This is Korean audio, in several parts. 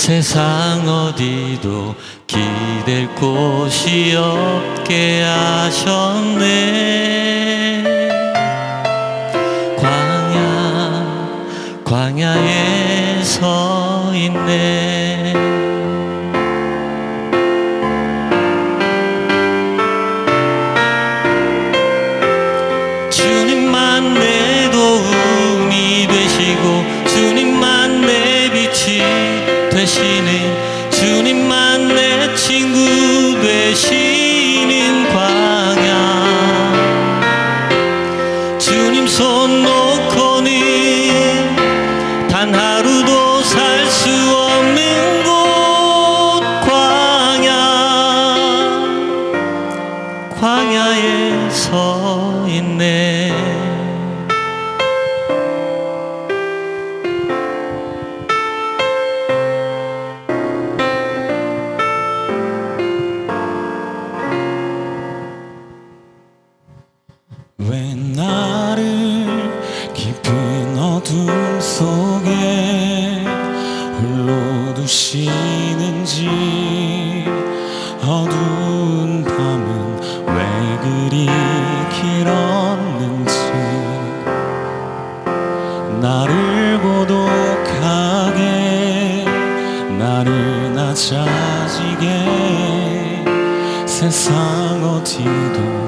세상 어디도 기댈 곳이 없게 하셨네. 광야 광야에 서 있네 되시는 주님만 내 친구 되시는 광야. 주님 손 놓고 왜 나를 깊은 어둠 속에 홀로 두시는지 어두운 밤은 왜 그리 길었는지 나를 고독하게 나를 낮아지게 세상 어디도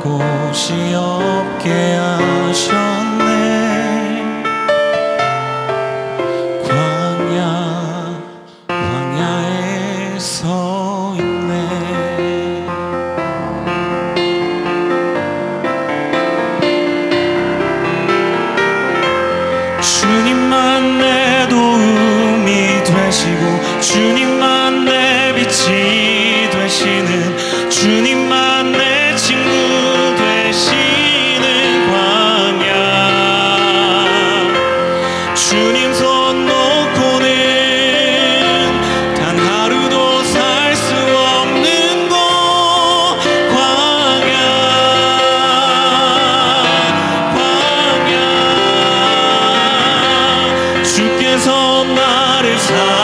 곳이 없게 하셨 나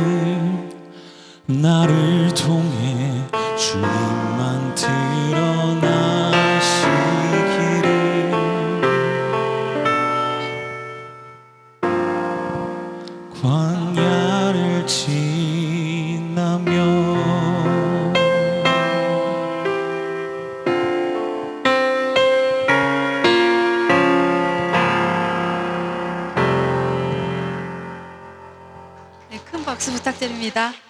광야를 지나며 네, 큰 박수 부탁드립니다.